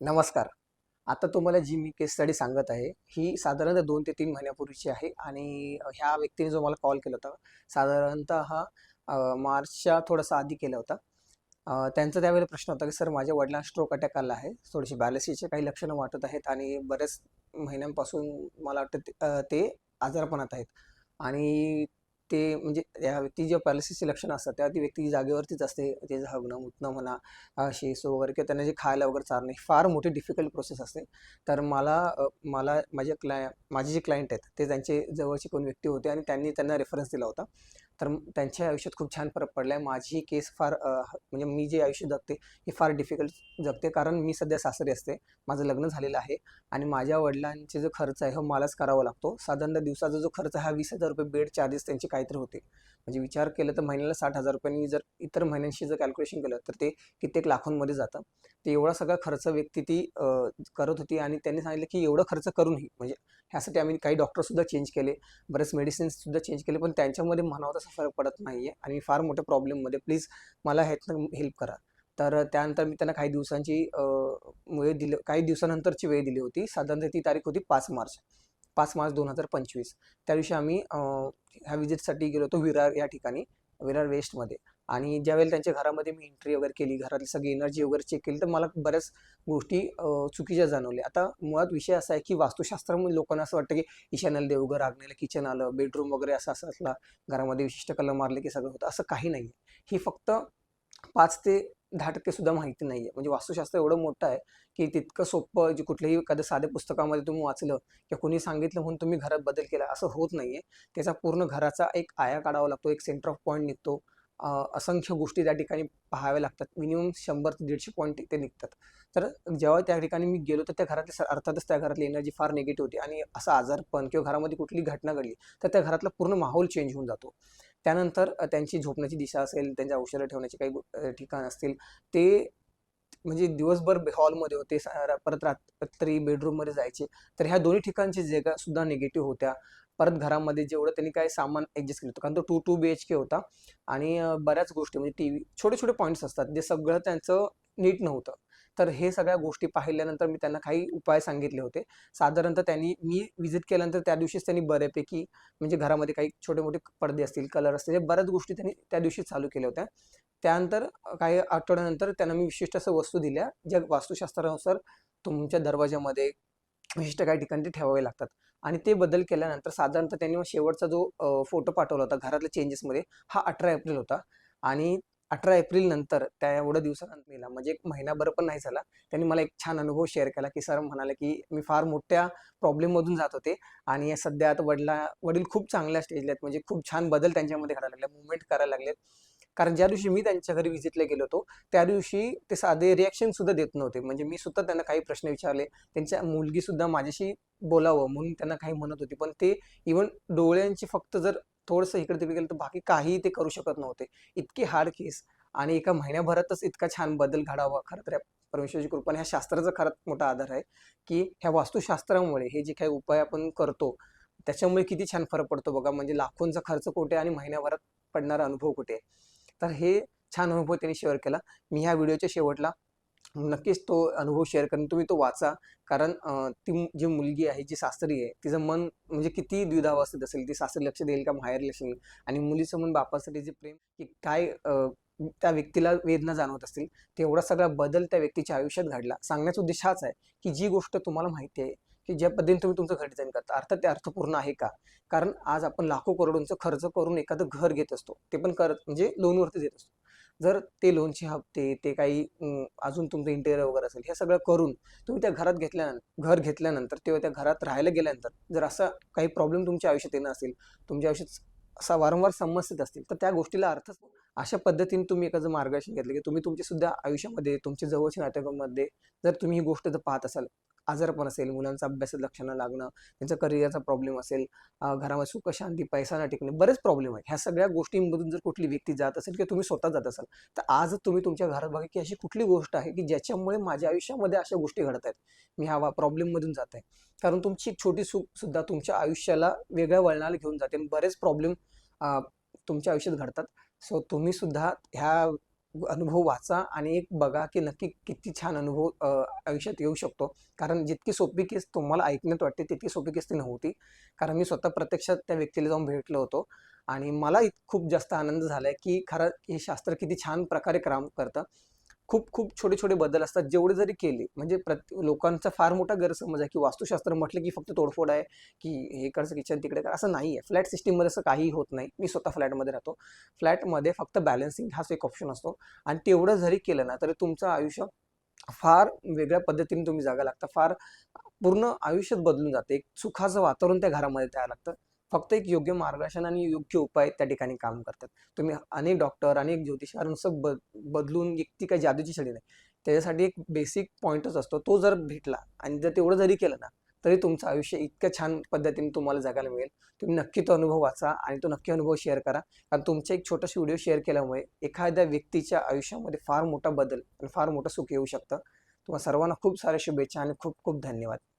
नमस्कार. आता तुम्हाला जी मी केस स्टडी सांगत आहे ही साधारणतः दोन ते तीन महिन्यापूर्वीची आहे आणि ह्या व्यक्तीने जो मला कॉल केला होता साधारणतः हा मार्चच्या थोडासा आधी केला होता. त्यांचा त्यावेळेला प्रश्न होता की सर माझ्या वडिलांना स्ट्रोक अटॅक आला आहे. थोडीशी बॅलेसीचे काही लक्षणं वाटत आहेत आणि बऱ्याच महिन्यांपासून मला वाटतं ते ते आजारपणात आहेत. आणि ते म्हणजे या व्यक्ती जे पॅलिसिसची लक्षणं असतात त्या ती व्यक्ती जागेवरतीच असते. ते हगणं उठणं म्हणा अ, वगैरे किंवा त्यांना जे खायला वगैरे चारणे फार मोठी डिफिकल्ट प्रोसेस असते. तर मला मला माझ्या क्लाय माझे जे क्लायंट आहेत ते त्यांचे जवळचे कोण व्यक्ती होते आणि त्यांनी त्यांना रेफरन्स दिला होता. तर त्यांच्या आयुष्यात खूप छान फरक पडला आहे माझी केस फार म्हणजे मी जे आयुष्य जगते हे फार डिफिकल्ट जगते. कारण मी सध्या सासरी असते. माझं लग्न झालेलं आहे आणि माझ्या वडिलांचे जो खर्च आहे हो मलाच करावा लागतो. साधारणतः दिवसाचा जो खर्च हा वीस हजार रुपये बेड चार्जेस त्यांचे काहीतरी होते. म्हणजे विचार केलं तर महिन्याला साठ हजार रुपयांनी जर इतर महिन्यांशी जर कॅल्क्युलेशन केलं तर ते कित्येक लाखोंमध्ये जातं. ते एवढा सगळा खर्च व्यक्ती ती करत होती आणि त्यांनी सांगितलं की एवढं खर्च करूनही म्हणजे ह्यासाठी आम्ही काही डॉक्टरसुद्धा चेंज केले. बरेच मेडिसिन्ससुद्धा चेंज केले पण त्यांच्यामध्ये म्हणावं तसा फरक पडत नाही आहे आणि मी फार मोठ्या प्रॉब्लेममध्ये प्लीज मला ह्यातनं हेल्प करा. तर त्यानंतर मी त्यांना काही दिवसांची वेळ दिली काही दिवसानंतरची वेळ दिली होती. साधारणतः ती तारीख होती पाच मार्च. पाच मार्च दोन हजार पंचवीस. त्या दिवशी आम्ही ह्या विजिटसाठी गेलो होतो विरार या ठिकाणी विरार वेस्टमध्ये आणि ज्यावेळेला त्यांच्या घरामध्ये मी एंट्री वगैरे केली घरातली सगळी एनर्जी वगैरे चेक केली तर मला बऱ्याच गोष्टी चुकीच्या जाणवल्या. आता मुळात विषय असा आहे की वास्तुशास्त्रामुळे लोकांना असं वाटतं की ईशान्याला देवघर आग्नेला किचन आलं बेडरूम वगैरे असं असं असला घरामध्ये विशिष्ट कलर मारले की सगळं होतं असं काही नाही ही फक्त पाच ते दहा टक्के सुद्धा माहिती नाही आहे म्हणजे वास्तुशास्त्र एवढं मोठं आहे की तितकं सोपं जे कुठल्याही एखाद्या साध्या पुस्तकामध्ये तुम्ही वाचलं किंवा कोणी सांगितलं म्हणून तुम्ही घरात बदल केला असं होत नाही आहे त्याचा पूर्ण घराचा एक आया काढावा लागतो एक सेंटर ऑफ पॉईंट निघतो. असंख्य गोष्टी त्या ठिकाणी पाहाव्या लागतात. मिनिमम शंभर ते दीडशे पॉईंट ते निघतात. तर जेव्हा त्या ठिकाणी मी गेलो तर त्या घरातली अर्थातच त्या घरातली एनर्जी फार निगेटिव्ह होती आणि असा आजारपण किंवा घरामध्ये कुठली घटना घडली तर त्या घरातला पूर्ण माहोल चेंज होऊन जातो. त्यानंतर त्यांची झोपण्याची दिशा असेल त्यांच्या औषधं ठेवण्याचे काही ठिकाण असतील ते म्हणजे दिवसभर हॉलमध्ये होते परत रात्री बेडरूममध्ये जायचे. तर ह्या दोन्ही ठिकाणची जागा सुद्धा निगेटिव्ह होत्या. परत घरामध्ये जेवढं त्यांनी काय सामान ॲडजस्ट केलं होतं. कारण तो two two B H K होता. आणि बऱ्याच गोष्टी म्हणजे टी व्ही छोटे छोटे पॉईंट्स असतात जे सगळं त्यांचं नीट नव्हतं. तर हे सगळ्या गोष्टी पाहिल्यानंतर मी त्यांना काही उपाय सांगितले होते. साधारणतः त्यांनी मी विजिट केल्यानंतर त्या दिवशीच त्यांनी बऱ्यापैकी म्हणजे घरामध्ये काही छोटे मोठे पडदे असतील कलर असतील बऱ्याच गोष्टी त्यांनी त्या दिवशी चालू केल्या होत्या. त्यानंतर काही आठवड्यानंतर त्यांना मी विशिष्ट असं वस्तू दिल्या ज्या वास्तुशास्त्रानुसार तुमच्या दरवाजामध्ये विशिष्ट काही ठिकाणी ते ठेवावे लागतात. आणि ते बदल केल्यानंतर साधारणतः त्यांनी शेवटचा जो फोटो पाठवला होता घरातल्या चेंजेसमध्ये हा अठरा एप्रिल होता. आणि अठरा एप्रिल नंतर त्या एवढ्या दिवसानंतर मेला. म्हणजे एक महिनाभर पण नाही झाला. त्यांनी मला एक छान अनुभव शेअर केला की सर म्हणाले की मी फार मोठ्या प्रॉब्लेममधून जात होते. आणि सध्या आता वडला वडील खूप चांगल्या स्टेजला आहेत. म्हणजे खूप छान बदल त्यांच्यामध्ये घडायला लागले मुवमेंट करायला लागलेत. कारण ज्या दिवशी मी त्यांच्या घरी व्हिजिटला गेलो होतो त्या दिवशी ते साधे रिॲक्शन सुद्धा देत नव्हते. म्हणजे मी सुद्धा त्यांना काही प्रश्न विचारले. त्यांच्या मुलगी सुद्धा माझ्याशी बोलावं म्हणून त्यांना काही म्हणत होती. पण ते इवन डोळ्यांची फक्त जर थोडंसं इकडे तिकडे गेलं तर बाकी काही ते करू शकत नव्हते. इतकी हार्ड केस आणि एका महिन्याभरातच इतका छान बदल घडावा. खरं तर परमेश्वरची कृपा ह्या शास्त्राचा खरंच मोठा आधार आहे की ह्या वास्तुशास्त्रामुळे हे जे काही उपाय आपण करतो त्याच्यामुळे किती छान फरक पडतो बघा. म्हणजे लाखोंचा खर्च कुठे आणि महिन्याभरात पडणारा अनुभव कुठे तर हे छान अनुभव त्यांनी शेअर केला. मी ह्या व्हिडिओच्या शेवटला नक्कीच तो अनुभव शेअर करेन. तुम्ही तो वाचा. कारण ती जी मुलगी आहे जी सासरी आहे तिचं मन म्हणजे किती द्विधावस्थेत असेल ती सासरी लक्ष देईल का माहेर लक्ष देईल? आणि मुलीचं मन बापासाठी जे प्रेम की काय त्या व्यक्तीला वेदना जाणवत असतील तेवढा सगळा बदल त्या व्यक्तीच्या आयुष्यात घडला. सांगण्याचा उद्देश हाच आहे की जी गोष्ट तुम्हाला माहिती आहे की ज्या पद्धतीने तुम्ही तुमचं घर डिझाईन करता. अर्थात ते अर्थपूर्ण आहे का? कारण आज आपण लाखो करोडोंचं खर्च करून एखादं घर घेत असतो. ते पण करत म्हणजे लोनवरती देत असतो. जर ते लोनचे हप्ते ते काही अजून तुमचं इंटेरियर वगैरे असेल हे सगळं करून तुम्ही त्या घरात घेतल्यानंतर घर घेतल्यानंतर तेव्हा त्या घरात राहायला गेल्यानंतर जर असा काही प्रॉब्लेम तुमच्या आयुष्यात येणं असेल तुमच्या आयुष्यात असा वारंवार समस्येत असतील तर त्या गोष्टीला अर्थच अशा पद्धतीने तुम्ही एखादं मार्गदर्शन घेतलं की तुम्ही तुमच्या सुद्धा आयुष्यामध्ये तुमच्या जवळच्या नाटकामध्ये जर तुम्ही ही गोष्ट जर पाहत असाल आजारपण असेल मुलांचा अभ्यासात लक्ष न लागणं त्यांचा करिअरचा प्रॉब्लेम असेल घरामध्ये सुख शांती पैसा न टिकणे बरेच प्रॉब्लेम आहेत. ह्या सगळ्या गोष्टींमधून जर कुठली व्यक्ती जात असेल किंवा तुम्ही स्वतः जात असाल तर आज तुम्ही तुमच्या घरात बघा की अशी कुठली गोष्ट आहे की ज्याच्यामुळे माझ्या आयुष्यामध्ये अशा गोष्टी घडत आहेत. मी ह्या प्रॉब्लेममधून जात आहे. कारण तुमची एक छोटी सुख सुद्धा तुमच्या आयुष्याला वेगळ्या वळणाला घेऊन जाते आणि बरेच प्रॉब्लेम तुमच्या आयुष्यात घडतात. सो तुम्ही सुद्धा ह्या अनुभव वाचा आणि एक बघा की नक्की किती छान अनुभव आयुष्यात येऊ शकतो. कारण जितकी सोपी केस तुम्हाला ऐकण्यात वाटते तितकी सोपी केस ती नव्हती. कारण मी स्वतः प्रत्यक्षात त्या व्यक्तीला जाऊन भेटलो होतो. आणि मला इत- खूप जास्त आनंद झाला आहे की खरं हे शास्त्र किती छान प्रकारे काम करतं. खूप खूप छोटे छोटे बदल असतात. जेवढे जरी केले म्हणजे प्रत लोकांचा फार मोठा गैरसमज आहे की वास्तुशास्त्र म्हटलं की फक्त तोडफोड आहे की हे करचं किचन तिकडे कर असं नाही आहे. फ्लॅट सिस्टीममध्ये असं काही होत नाही. मी स्वतः फ्लॅटमध्ये राहतो. फ्लॅटमध्ये फक्त बॅलन्सिंग हाच एक ऑप्शन असतो. आणि तेवढं जरी केलं ना तरी तुमचं आयुष्य फार वेगळ्या पद्धतीने तुम्ही जागा लागता. फार पूर्ण आयुष्यात बदलून जाते. एक सुखाचं वातावरण त्या घरामध्ये तयार लागतं. फक्त एक योग्य मार्गदर्शन आणि योग्य उपाय त्या ठिकाणी काम करतात. तुम्ही अनेक डॉक्टर अनेक ज्योतिषांचं ब बदलून एक ती काही जादूची छडी नाही. त्याच्यासाठी एक बेसिक पॉईंटच असतो तो जर भेटला आणि जर तेवढं जरी केलं ना तरी तुमचं आयुष्य इतक्या छान पद्धतीने तुम्हाला जगायला मिळेल. तुम्ही नक्की तो अनुभव वाचा आणि तो नक्की अनुभव शेअर करा. कारण तुमचा एक छोटासा व्हिडिओ शेअर केल्यामुळे एखाद्या व्यक्तीच्या आयुष्यामध्ये फार मोठा बदल आणि फार मोठं सुख येऊ शकतं. तुम्हाला सर्वांना खूप साऱ्या शुभेच्छा आणि खूप खूप धन्यवाद.